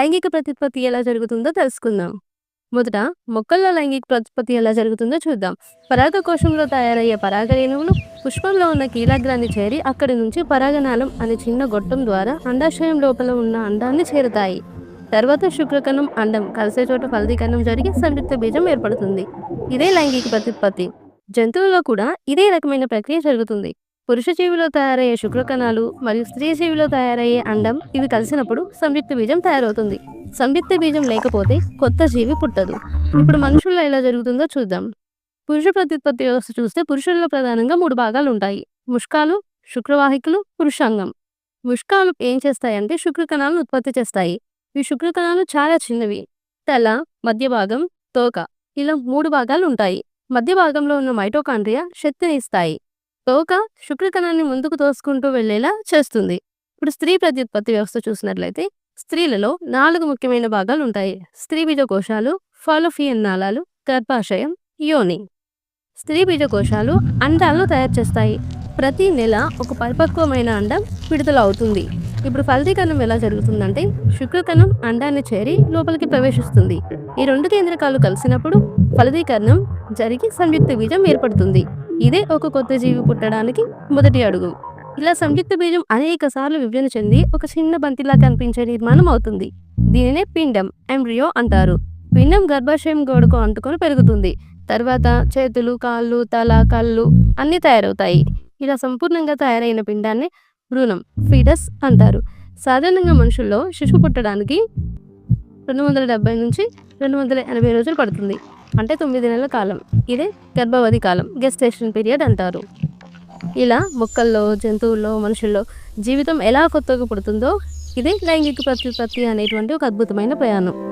లైంగిక ప్రతిపత్తి ఎలా జరుగుతుందో తెలుసుకుందాం. మొదట మొక్కల్లో లైంగిక ప్రతిపత్తి ఎలా జరుగుతుందో చూద్దాం. పరాగ కోశంలో తయారయ్యే పరాగ రేణువులు పుష్పంలో ఉన్న కీలాగ్రాన్ని చేరి అక్కడి నుంచి పరాగనాళం అనే చిన్న గొట్టం ద్వారా అండాశయం లోపల ఉన్న అండాన్ని చేరుతాయి. తర్వాత శుక్రకణం అండం కలిసే చోట ఫలదీకరణం జరిగి సంయుక్త బీజం ఏర్పడుతుంది. ఇదే లైంగిక ప్రతిపత్తి. జంతువుల్లో కూడా ఇదే రకమైన ప్రక్రియ జరుగుతుంది. పురుష జీవిలో తయారయ్యే శుక్రకణాలు మరియు స్త్రీ జీవిలో తయారయ్యే అండం ఇవి కలిసినప్పుడు సంయుక్త బీజం తయారవుతుంది. సంయుక్త బీజం లేకపోతే కొత్త జీవి పుట్టదు. ఇప్పుడు మనుషుల్లో ఎలా జరుగుతుందో చూద్దాం. పురుష ప్రత్యుత్పత్తి వ్యవస్థ చూస్తే పురుషుల్లో ప్రధానంగా మూడు భాగాలు ఉంటాయి. ముష్కాలు శుక్రవాహికలు పురుషాంగం. ముష్కాలు ఏం చేస్తాయంటే శుక్రకణాలను ఉత్పత్తి చేస్తాయి. ఈ శుక్రకణాలు చాలా చిన్నవి. తల మధ్య భాగం తోక ఇలా మూడు భాగాలు ఉంటాయి. మధ్య భాగంలో ఉన్న మైటోకాండ్రియా శక్తిని ఇస్తాయి. తోక శుక్రకణాన్ని ముందుకు తోసుకుంటూ వెళ్ళేలా చేస్తుంది. ఇప్పుడు స్త్రీ ప్రత్యుత్పత్తి వ్యవస్థ చూసినట్లయితే స్త్రీలలో నాలుగు ముఖ్యమైన భాగాలు ఉంటాయి. స్త్రీ బీజకోశాలు ఫాలోఫియన్ నాళాలు గర్భాశయం యోని. స్త్రీ బీజకోశాలు అండాలను తయారు చేస్తాయి. ప్రతి నెల ఒక పరిపక్వమైన అండం విడుదల అవుతుంది ఇప్పుడు ఫలదీకరణం ఎలా జరుగుతుందంటే శుక్రకణం అండాన్ని చేరి లోపలికి ప్రవేశిస్తుంది. ఈ రెండు కేంద్రకాలు కలిసినప్పుడు ఫలదీకరణం జరిగి సంయుక్త బీజం ఏర్పడుతుంది. ఇదే ఒక కొత్త జీవి పుట్టడానికి మొదటి అడుగు. ఇలా సంయుక్త బీజం అనేక సార్లు విభజన చెంది ఒక చిన్న బంతిలా కనిపించే నిర్మాణం అవుతుంది. దీనినే పిండం ఎంబ్రియో అంటారు. పిండం గర్భాశయం గోడకు అంటుకొని పెరుగుతుంది. తర్వాత చేతులు కాళ్ళు తల కళ్ళు అన్నీ తయారవుతాయి. ఇలా సంపూర్ణంగా తయారైన పిండాన్ని భ్రూణం ఫీటస్ అంటారు. సాధారణంగా మనుషుల్లో శిశువు పుట్టడానికి రెండు వందల డెబ్బై నుంచి రెండు వందల ఎనభై రోజులు పడుతుంది. అంటే తొమ్మిది నెలల కాలం. ఇదే గర్భవతి కాలం. గెస్టేషన్ పీరియడ్ అంటారు. ఇలా మొక్కల్లో జంతువుల్లో మనుషుల్లో జీవితం ఎలా కొత్తగా పుడుతుందో ఇదే లైంగిక ప్రత్యుత్పత్తి అనేటువంటి ఒక అద్భుతమైన ప్రయాణం.